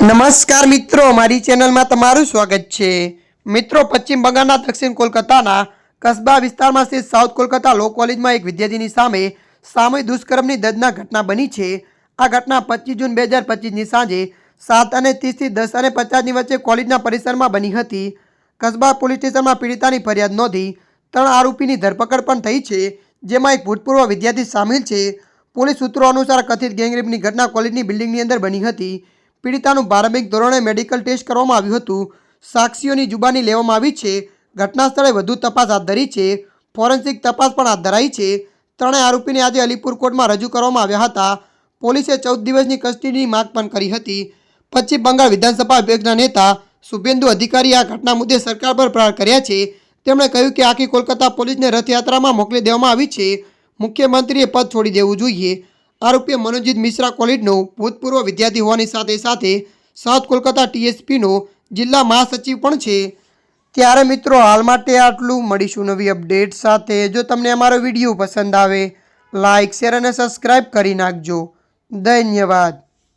નમસ્કાર મિત્રો, મારી ચેનલમાં તમારું સ્વાગત છે. મિત્રો, પશ્ચિમ બંગાળના દક્ષિણ કોલકાતાના કસ્બા વિસ્તારમાં સ્થિત સાઉથ કોલકાતા લો કોલેજમાં એક વિદ્યાર્થીની સામે સામૂહિક દુષ્કર્મની દર્દના ઘટના બની છે. આ ઘટના પચીસ જૂન બે હજાર પચીસની સાંજે સાત અને ત્રીસથી દસ અને પચાસની વચ્ચે કોલેજના પરિસરમાં બની હતી. કસ્બા પોલીસ સ્ટેશનમાં પીડિતાની ફરિયાદ નોંધી ત્રણ આરોપીની ધરપકડ પણ થઈ છે, જેમાં એક ભૂતપૂર્વ વિદ્યાર્થી સામેલ છે. પોલીસ સૂત્રો અનુસાર કથિત ગેંગરેપની ઘટના કોલેજની બિલ્ડિંગની અંદર બની હતી. પીડિતાનું પ્રારંભિક ધોરણે મેડિકલ ટેસ્ટ કરવામાં આવ્યું હતું. સાક્ષીઓની જુબાની લેવામાં આવી છે. ઘટના સ્થળે વધુ તપાસ હાથ ધરી છે. ફોરેન્સિક તપાસ પણ હાથ ધરાઈ છે. ત્રણેય આરોપીને આજે અલીપુર કોર્ટમાં રજૂ કરવામાં આવ્યા હતા. પોલીસે ચૌદ દિવસની કસ્ટડીની માંગ પણ કરી હતી. પશ્ચિમ બંગાળ વિધાનસભા વિપક્ષના નેતા શુભેન્દુ અધિકારી આ ઘટના મુદ્દે સરકાર પર પ્રહાર કર્યા છે. તેમણે કહ્યું કે આખી કોલકાતા પોલીસને રથયાત્રામાં મોકલી દેવામાં આવી છે. મુખ્યમંત્રીએ પદ છોડી દેવું જોઈએ. આરોપી મનોજીત મિશ્રા કોલેજનો ભૂતપૂર્વ વિદ્યાર્થી હોવાની સાથે સાથે સાઉથ કોલકાતા ટીએસપીનો જિલ્લા મહાસચિવ પણ છે. ત્યારે મિત્રો, હાલ માટે આટલું. મળીશું નવી અપડેટ સાથે. જો તમને અમારો વીડિયો પસંદ આવે લાઇક શેર અને સબસ્ક્રાઈબ કરી નાખજો. ધન્યવાદ.